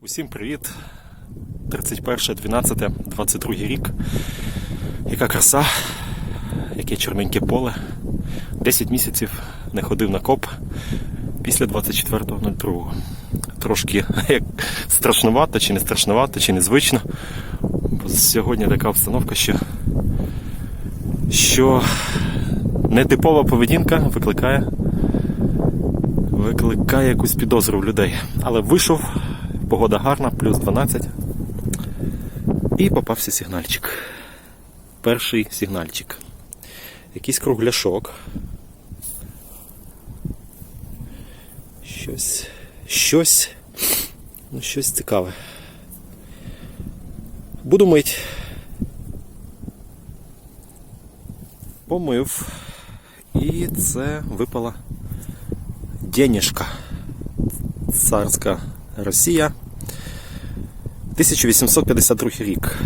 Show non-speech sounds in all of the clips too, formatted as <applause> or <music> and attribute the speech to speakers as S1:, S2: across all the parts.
S1: Усім привіт! 31.12.22 рік. Яка краса, яке чорненьке поле. 10 місяців не ходив на коп після 24.02. Трошки <laughs> як страшнувато, чи не страшнувато, чи незвично. Сьогодні така обстановка, що, що нетипова поведінка викликає, викликає якусь підозру в людей. Але вийшов, погода гарна, плюс 12. І попався сигнальчик. Перший сигнальчик. Якийсь кругляшок. Щось. Щось. Ну, щось цікаве. Буду мить. Помив. І це випала денежка. Царська Росія. 1852 рік.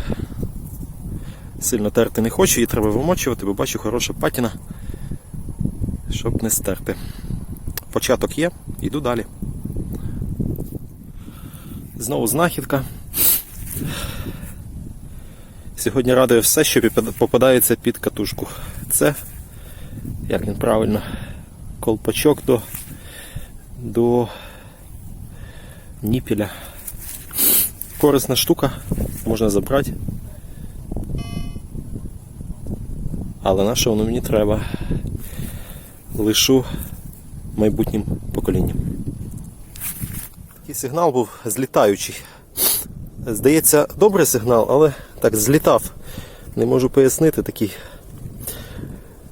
S1: Сильно терти не хочу, її треба вимочувати, бо бачу хороша патіна, щоб не стерти. Початок є, йду далі. Знову знахідка. Сьогодні радує все, що попадається під катушку. Це, як він правильно, колпачок до, до ніпіля. Корисна штука, можна забрати. Але на воно мені треба? Лишу майбутнім поколінням. Такий сигнал був злітаючий. Здається, добрий сигнал, але так злітав. Не можу пояснити такий.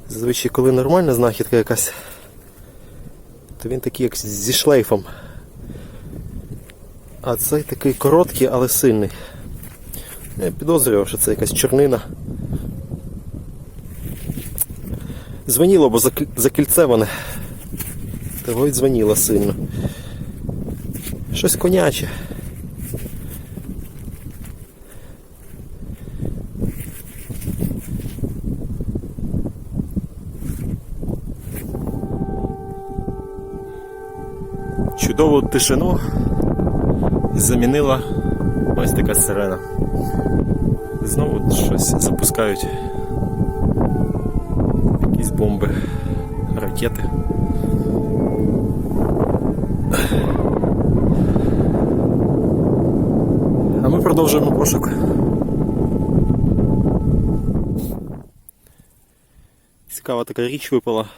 S1: Зазвичай, коли нормальна знахідка якась, то він такий як зі шлейфом. А цей такий короткий, але сильний. Я підозрював, що це якась чорнина. Дзвоніло, бо закільцеване. Того й дзвоніло сильно. Щось коняче. Чудову тишину замінила ось така сирена. Знову щось запускають. Якісь бомби, ракети. А ми продовжуємо пошук. Цікава така річ випала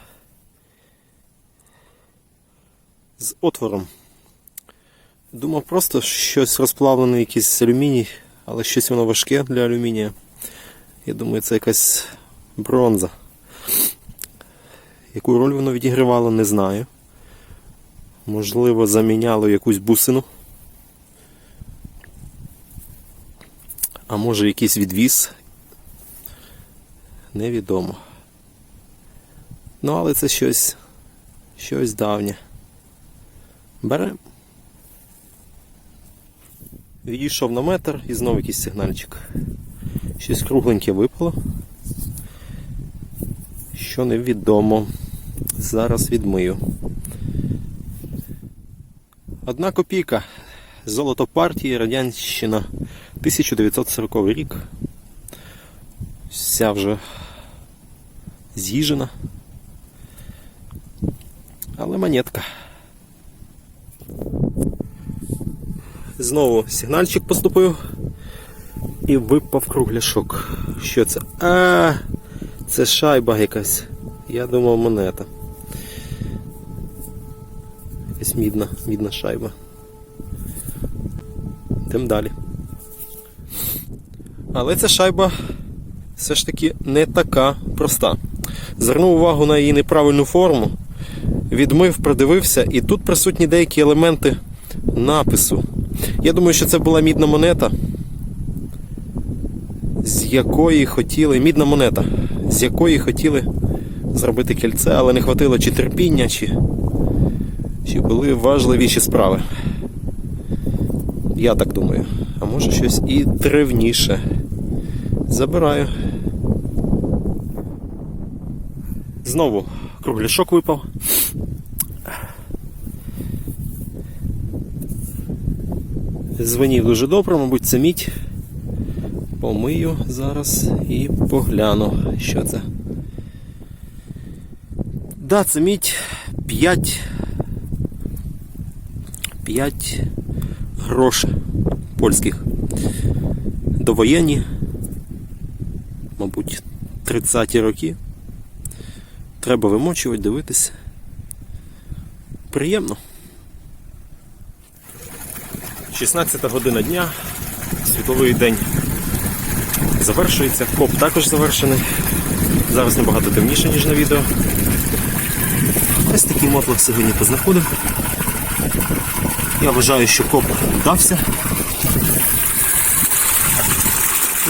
S1: з отвором. Думав просто щось розплавлене, якийсь алюміній, але щось воно важке для алюмінія. Я думаю, це якась бронза. Яку роль воно відігравало, не знаю. Можливо, заміняло якусь бусину. А може якийсь відвіз. Невідомо. Ну, але це щось, щось давнє. Беремо. Відійшов на метр і знову якийсь сигнальчик. Щось кругленьке випало. Що невідомо. Зараз відмию. Одна копійка. Золото партії Радянщина 1940 рік. Вся вже з'їжена. Але монетка. Знову сигнальчик поступив і випав кругляшок. Що це? А, це шайба якась. Я думав монета. Якась мідна, мідна шайба. Йдемо далі. Але ця шайба все ж таки не така проста. Звернув увагу на її неправильну форму, відмив, продивився, і тут присутні деякі елементи напису. Я думаю, що це була мідна монета, з якої хотіли. Мідна монета, з якої хотіли зробити кільце, але не хватило чи терпіння, чи, чи були важливіші справи. Я так думаю. А може щось і древніше. Забираю. Знову кругляшок випав. Дзвонів дуже добре, мабуть, це мідь. Помию зараз і погляну, що це. Да, це мідь 5. 5 грошей польських. Довоєнні, мабуть, 30-ті роки. Треба вимочувати, дивитися. Приємно. 16 година дня, світловий день завершується. Коп також завершений. Зараз набагато темніше, ніж на відео. Ось такий мотлох сьогодні познаходив. Я вважаю, що коп вдався.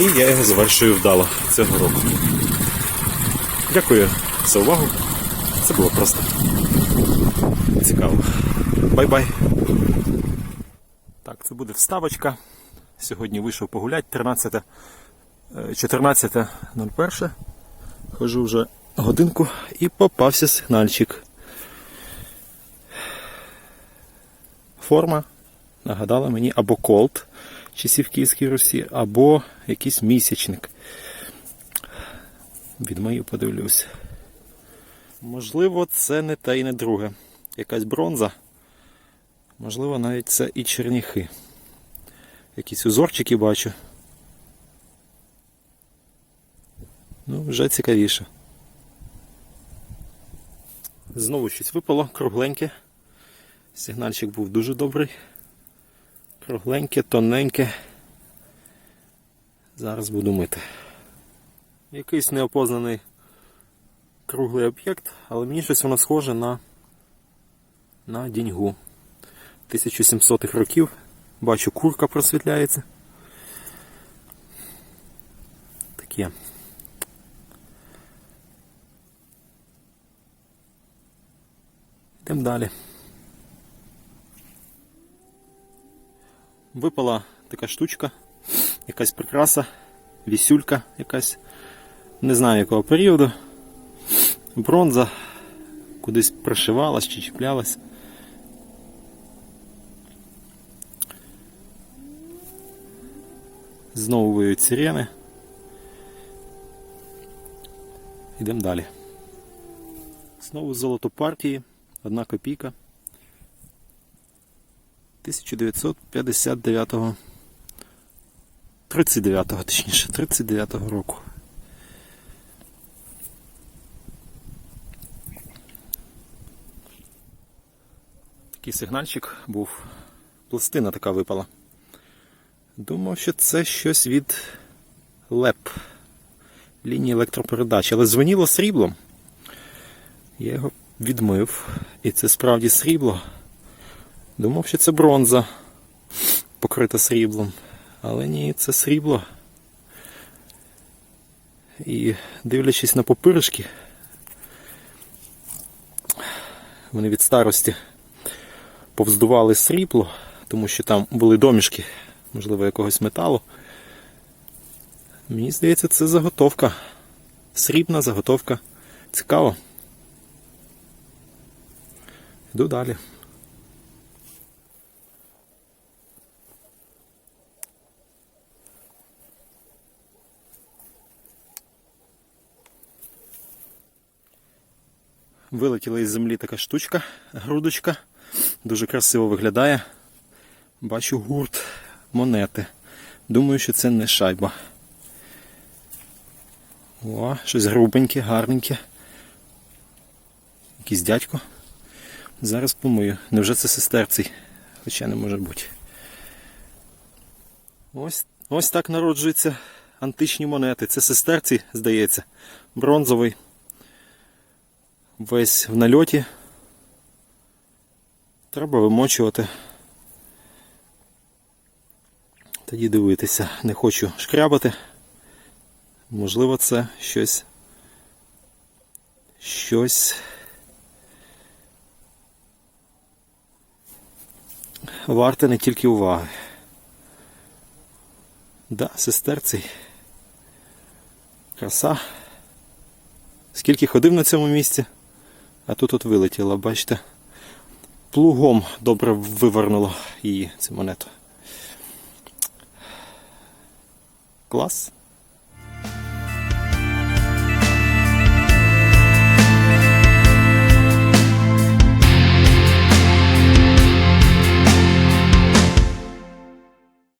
S1: І я його завершую вдало цього року. Дякую за увагу. Це було просто цікаво. Бай-бай. Це буде вставочка. Сьогодні вийшов погулять 13, е, 14.01. Хожу вже годинку і попався сигнальчик. Форма нагадала мені або колт часів Київській Русі, або якийсь місячник. Відмию подивлюсь. Можливо, це не те і не друге. Якась бронза. Можливо, навіть це і черніхи. Якісь узорчики бачу. Ну, вже цікавіше. Знову щось випало, кругленьке. Сигнальчик був дуже добрий. Кругленьке, тоненьке. Зараз буду мити. Якийсь неопознаний круглий об'єкт, але мені щось воно схоже на, на діньгу. 1700-х років. Бачу, курка просвітляється. Таке. Йдемо далі. Випала така штучка, якась прикраса, вісюлька якась, не знаю якого періоду. Бронза кудись пришивалась чи чіплялась. Знову виють сирени. Йдемо далі. Знову золото партії. Одна копійка. 1959 39-го, точніше, 39-го року. Такий сигнальчик був. Пластина така випала. Думав, що це щось від ЛЕП лінії електропередач, але дзвоніло сріблом. Я його відмив, і це справді срібло. Думав, що це бронза покрита сріблом. Але ні, це срібло. І дивлячись на попиришки, вони від старості повздували срібло, тому що там були домішки, можливо, якогось металу. Мені здається, це заготовка. Срібна заготовка. Цікаво. Йду далі. Вилетіла із землі така штучка, грудочка. Дуже красиво виглядає. Бачу гурт монети. Думаю, що це не шайба. О, щось грубеньке, гарненьке. Якийсь дядько. Зараз помию. Невже це сестерцій? Хоча не може бути. Ось, ось так народжуються античні монети. Це сестерці, здається. Бронзовий. Весь в нальоті. Треба вимочувати. Тоді дивитися. Не хочу шкрябати. Можливо, це щось. Щось. Варте не тільки уваги. Да, сестерцей. Краса. Скільки ходив на цьому місці, а тут от вилетіла, бачите? Плугом добре вивернуло її цю монету. Клас.